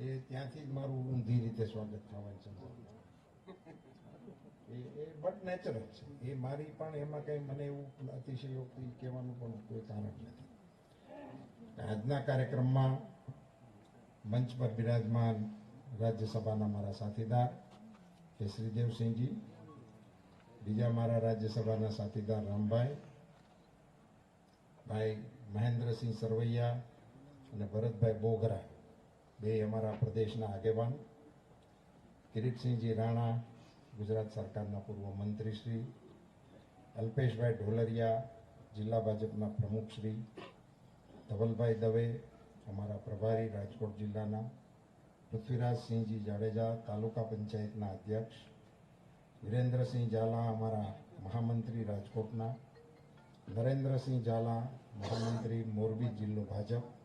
એ ત્યાંથી જ મારું ઊંધી રીતે સ્વાગત થવાની સંભાવના એ એ બટ નેચરલ છે. એ મારી પણ એમાં કંઈ મને એવું અતિશયોક્તિ કહેવાનું પણ કોઈ કારણ નથી. આજના કાર્યક્રમમાં મંચ પર બિરાજમાન રાજ્યસભાના મારા સાથીદાર કે શ્રીદેવસિંહજી, બીજા મારા રાજ્યસભાના સાથીદાર રામભાઈ, ભાઈ મહેન્દ્રસિંહ સરવૈયા અને ભરતભાઈ બોગરા બે અમારા પ્રદેશના આગેવાન, કિરીટસિંહજી રાણા, ગુજરાત સરકારના પૂર્વ મંત્રી શ્રી અલ્પેશભાઈ ઢોલરિયા, જિલ્લા ભાજપના પ્રમુખશ્રી, ધવલભાઈ દવે, અમારા પ્રભારી રાજકોટ જિલ્લાના, પૃથ્વીરાજસિંહજી જાડેજા, તાલુકા પંચાયતના અધ્યક્ષ, વિરેન્દ્રસિંહ ઝાલા, અમારા મહામંત્રી રાજકોટના, નરેન્દ્રસિંહ ઝાલા, મહામંત્રી મોરબી જિલ્લો ભાજપ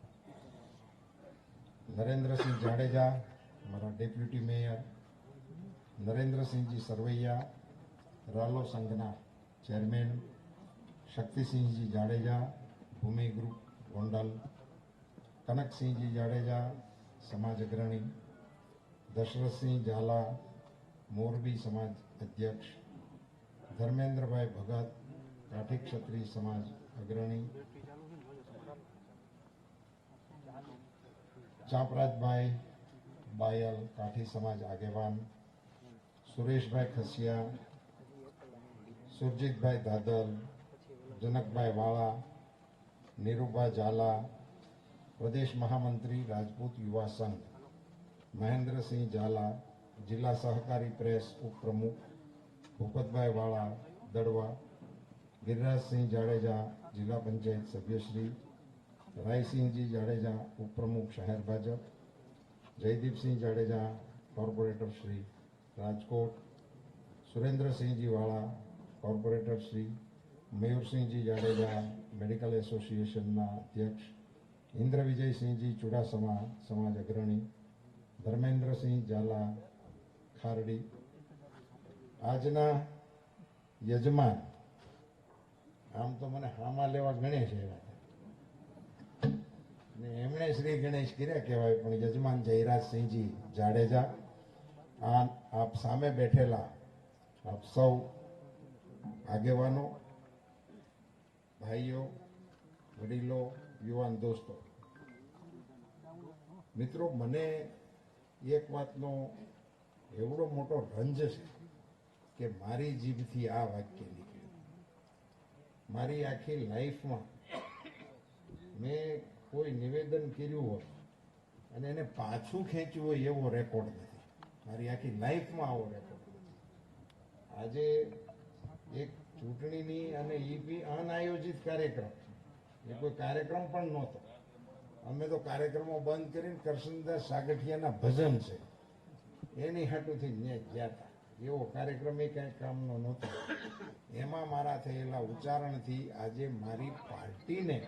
નરેન્દ્રસિંહ જાડેજા અમારા ડેપ્યુટી મેયર નરેન્દ્રસિંહજી સરવૈયા રાલો સંઘના ચેરમેન શક્તિસિંહજી જાડેજા ભૂમિ ગ્રુપ ગોંડલ કનકસિંહજી જાડેજા સમાજ અગ્રણી દશરથસિંહ ઝાલા મોરબી સમાજ અધ્યક્ષ ધર્મેન્દ્રભાઈ ભગત કાઠી ક્ષત્રિય સમાજ અગ્રણી ચાપરાજભાઈ બાયલ કાઠી સમાજ આગેવાન સુરેશભાઈ ખસિયા સુરજીતભાઈ દાદલ જનકભાઈ વાળા નીરુભા ઝાલા પ્રદેશ મહામંત્રી રાજપૂત યુવા સંઘ મહેન્દ્રસિંહ ઝાલા જિલ્લા સહકારી પ્રેસ ઉપપ્રમુખ ભૂપતભાઈ વાળા દડવા ગિરિરાજસિંહ જાડેજા જિલ્લા પંચાયત સભ્યશ્રી રાયસિંહજી જાડેજા ઉપપ્રમુખ શહેર Bhajap, Jaydeepsinh Jadeja corporator Shri Rajkot, Surendrasinhji Vala corporator Shri, Mayursinhji Jadeja medical એસોસિએશનના અધ્યક્ષ ઇન્દ્ર વિજયસિંહજી ચુડાસમા સમાજ અગ્રણી, ધર્મેન્દ્રસિંહ ઝાલા ખારડી. આજના યજમાન, આમ તો મને હામાં લેવા ગણે છે એવા. એમણે શ્રી ગણેશ કર્યા કહેવાય, પણ યજમાન જયરાજસિંહજી જાડેજા, આ આપ સામે બેઠેલા આપ સૌ આગેવાનો, ભાઈઓ, વડીલો, યુવાન દોસ્તો. મિત્રો, મને એક વાતનો એવડો મોટો રંજ છે કે મારી જીભથી આ વાક્ય નીકળ્યું. મારી આખી લાઈફમાં મેં કોઈ નિવેદન કર્યું હોય અને એને પાછું ખેંચ્યું હોય એવો રેકોર્ડ નથી. મારી આખી લાઈફમાં આવો રેકોર્ડ નથી. આજે એક ચૂંટણીની અને એ બી અનાયોજિત કાર્યક્રમ એ કોઈ કાર્યક્રમ પણ નહોતો. અમે તો કાર્યક્રમો બંધ કરીને કરશનદાસ સાગઠિયાના ભજન છે. એની હાટુથી ન્યા ગયા હતા. એવો કાર્યક્રમ એ કાંઈ કામનો નહોતો. એમાં મારા થયેલા ઉચ્ચારણથી આજે મારી પાર્ટીને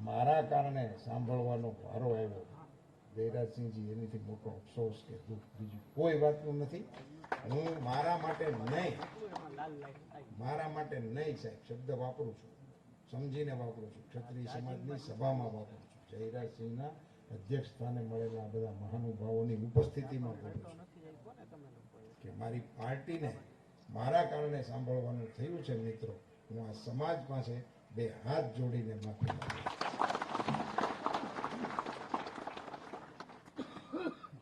મારા કારણે સાંભળવાનો વારો આવ્યો. જયરાજસિંહજી એનીથી મોટો અફસોસ કે દુઃખ બીજું કોઈ વાતનું નથી. હું મારા માટે નહીં. મારા માટે નહીં સાહેબ. શબ્દ વાપરું છું. સમજીને વાપરું છું. ક્ષત્રિય સમાજની સભામાં વાપરું છું. જયરાજસિંહના અધ્યક્ષ સ્થાને મળેલા બધા મહાનુભાવોની ઉપસ્થિતિમાં બોલું છું. કે મારી પાર્ટીને મારા કારણે સાંભળવાનું થયું છે મિત્રો. હું આ સમાજ પાસે બે હાથ જોડીને માફી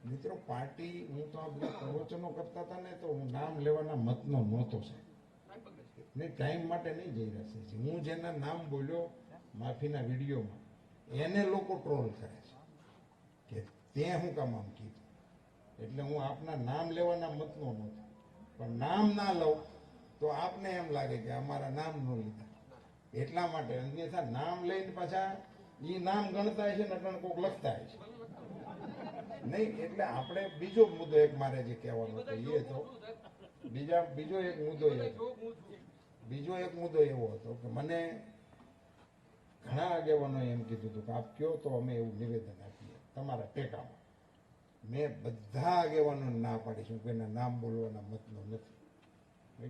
મિત્રો, પાર્ટી હું તો આ બધા પ્રવચનો કરતા હતા ને, તો હું નામ લેવાના મતનો નહોતો છે ને ટાઈમ માટે નહીં જઈ રહ્યા છે. હું જેના નામ બોલ્યો માફીના વિડીયોમાં, એને લોકો ટ્રોલ કરે છે કે તે હું કામ આમ કીધું. એટલે હું આપના નામ લેવાના મતનો નહોતો. પણ નામ ના લઉં તો આપને એમ લાગે કે અમારા નામ ન લીધા. એટલા માટે અન્યથા નામ લઈને પાછા એ નામ ગણતા છે ને અટણ કોક લખતા છે. નહીં, એટલે આપણે બીજો મુદ્દો એક મારે જે કહેવાનો હતો એ તો બીજા, બીજો એક મુદ્દો એ બીજો એક મુદ્દો એવો હતો કે મને ઘણા આગેવાનોએ એમ કીધું હતું કે આપ કયો તો અમે એવું નિવેદન આપીએ તમારા ટેકામાં. મેં બધા આગેવાનો ના પાડીશું કોઈના નામ બોલવાના મતનો નથી.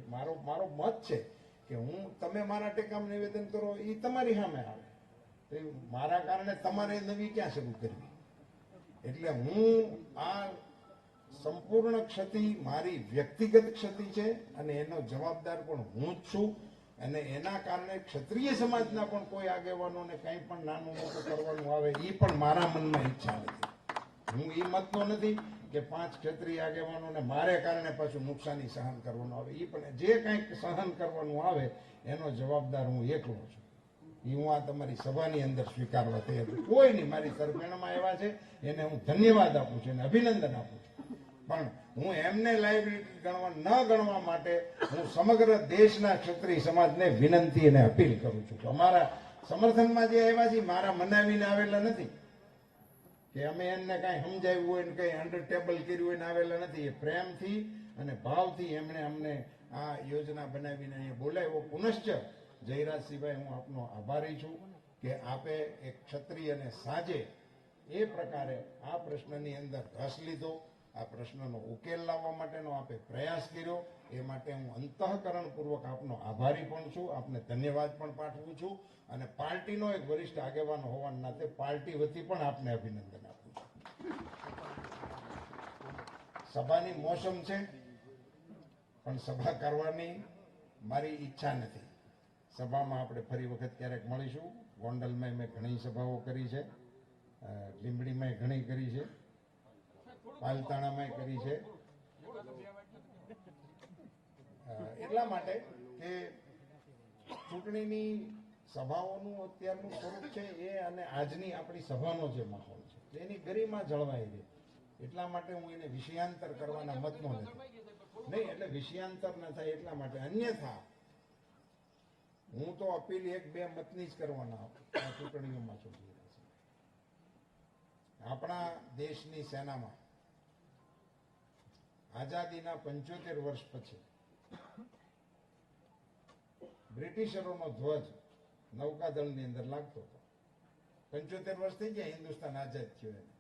મારો મારો મત છે. કે હું, તમે મારા ટેકામ નિવેદન કરો એ તમારી સામે આવે. તો મારા કારણે તમારે નવી ક્યાં શરૂ કરવી? એટલે હું આ સંપૂર્ણ ક્ષતિ મારી વ્યક્તિગત ક્ષતિ છે અને એનો જવાબદાર પણ હું જ છું. અને એના કારણે ક્ષત્રિય સમાજના પણ કોઈ આગેવાનોને કંઈ પણ નાનું મોટું કરવાનું આવે એ પણ મારા મનમાં ઈચ્છા નથી. હું એ મતનો નથી કે પાંચ ક્ષત્રિય આગેવાનોને મારે કારણે પાછું નુકસાની સહન કરવાનું આવે. એ પણ જે કંઈક સહન કરવાનું આવે, એનો જવાબદાર હું એકલો છું. એ હું આ તમારી સભાની અંદર સ્વીકારવા તૈયાર છું. કોઈ નહીં, મારી તરફેણમાં એવા છે, એને હું ધન્યવાદ આપું છું અને અભિનંદન આપું છું. પણ હું એમને લાયબિલિટી ગણવા ન ગણવા માટે હું સમગ્ર દેશના ક્ષત્રિય સમાજને વિનંતી અને અપીલ કરું છું. અમારા સમર્થનમાં જે આવ્યા છે મારા મનાવીને આવેલા નથી. કે અમે એમને કાંઈ સમજાવ્યું હોય ને કંઈ અંડર ટેબલ કર્યું હોય ને આવેલા નથી. એ પ્રેમથી અને ભાવથી એમણે અમને આ યોજના બનાવીને અહીંયા બોલાવ્યો. પુનશ્ચ જયરાજસિંહભાઈ, હું આપનો આભારી છું કે આપે એક ક્ષત્રિય અને સાજે એ પ્રકારે આ પ્રશ્નની અંદર રસ લીધો. આ પ્રશ્નનો ઉકેલ લાવવા માટેનો આપે પ્રયાસ કર્યો. એ માટે હું અંતઃકરણપૂર્વક આપનો આભારી પણ છું. આપને ધન્યવાદ પણ પાઠવું છું. અને પાર્ટીનો એક વરિષ્ઠ આગેવાન હોવાના નાતે પાર્ટી વતી પણ આપને અભિનંદન આપું છું. સભાની મોસમ છે, પણ સભા કરવાની મારી ઈચ્છા નથી. સભામાં આપણે ફરી વખત ક્યારેક મળીશું. ગોંડલમાં મેં ઘણી સભાઓ કરી છે. લીંબડીમાં ઘણી કરી છે. પાલતાણામાં કરી છે. એટલા માટે કે ચૂંટણીની સભાઓનું અત્યારનું સ્વરૂપ છે એ અને આજની આપણી સભાનો જે માહોલ છે એની ગરિમા જળવાઈ રહે. એટલા માટે હું એને વિષયાંતર કરવાના મતનો નથી નહીં, એટલે વિષયાંતર ન થાય એટલા માટે. અન્યથા, હું તો અપીલ એક બે મતની જ કરવાના ચૂંટણીઓમાં ચૂંટી રહ્યા છે. આપણા દેશની સેનામાં આઝાદીના પંચોતેર વર્ષ પછી. બ્રિટિશરોનો ધ્વજ નૌકાદળની અંદર લાગતો હતો. પંચોતેર વર્ષ થઈ ગયા હિન્દુસ્તાન આઝાદ થયો એને.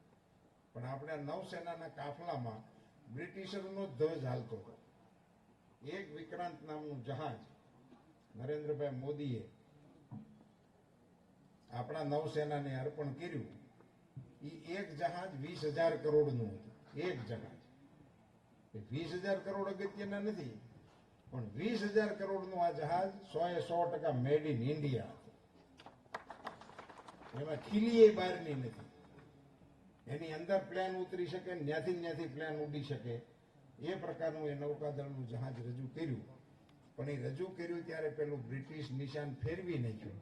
પણ આપણે નૌસેનાના કાફલામાં બ્રિટિશરોનો ધ્વજ હાલતો હતો. એક વિક્રાંત નામનું જહાજ નરેન્દ્રભાઈ મોદીએ આપણા નૌસેનાને અર્પણ કર્યું. એ એક જહાજ વીસ હજાર કરોડનું હતું. એક જહાજ. વીસ હજાર કરોડ અગત્યના નથી, પણ વીસ હજાર કરોડનું આ જહાજ સો એ સો ટકા મેડ ઇન ઇન્ડિયા એમાં ખીલી એ બહારની નથી. એની અંદર પ્લેન ઉતરી શકે ત્યાંથી ત્યાંથી પ્લેન ઉડી શકે. એ પ્રકારનું એ નૌકાદળનું જહાજ રજૂ કર્યું. પણ એ રજૂ કર્યું ત્યારે પેલું બ્રિટિશ નિશાન ફેરવી નાખ્યું.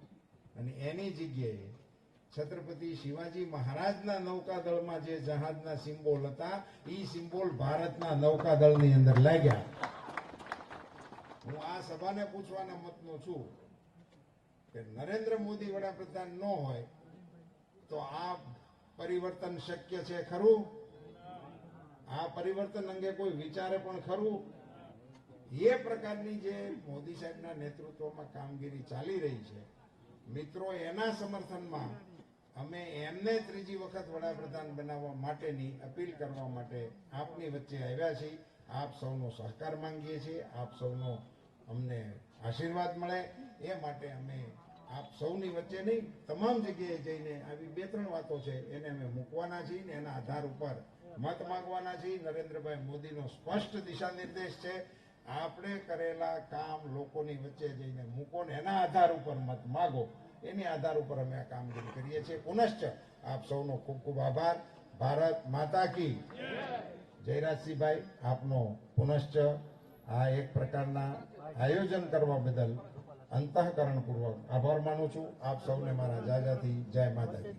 અને એની જગ્યાએ છત્રપતિ શિવાજી મહારાજના નૌકાદળમાં જે જહાજના સિમ્બોલ હતા એ સિમ્બોલ ભારતના નૌકાદળની અંદર લાગ્યા. હું આ સભાને પૂછવાના મતનો છું કે નરેન્દ્ર મોદી વડાપ્રધાન ન હોય, તો આ પરિવર્તન શક્ય છે ખરું? આ પરિવર્તન અંગે કોઈ વિચારે પણ ખરું? એ પ્રકારની જે મોદી સાહેબના નેતૃત્વમાં કામગીરી ચાલી રહી છે, મિત્રો, એના સમર્થનમાં અમે એમને ત્રીજી વખત વડાપ્રધાન બનાવવા માટેની અપીલ કરવા માટે આપની વચ્ચે આવ્યા છીએ. આપ સૌનો સહકાર માંગીએ છીએ. આપ સૌનો અમને આશીર્વાદ મળે. એ માટે અમે આપ સૌની વચ્ચે નહીં, તમામ જગ્યાએ જઈને આવી બે ત્રણ વાતો છે, એને અમે મૂકવાના છીએ ને એના આધાર ઉપર મત માંગવાના છીએ. નરેન્દ્રભાઈ મોદીનો સ્પષ્ટ દિશા નિર્દેશ છે, આપણે કરેલા કામ લોકોની વચ્ચે જઈને મૂકો ને એના આધાર ઉપર મત માગો. એની આધાર ઉપર અમે આ કામગીરી કરીએ છીએ. પુનશ્ચ આપ સૌનો ખૂબ ખૂબ આભાર. ભારત માતા કી જયરાજસિંહભાઈ, આપનો પુનશ્ચ આ એક પ્રકારના આયોજન કરવા બદલ અંતઃકરણપૂર્વક આભાર માનું છું. આપ સૌને મારા જાજાથી જય માતાજી.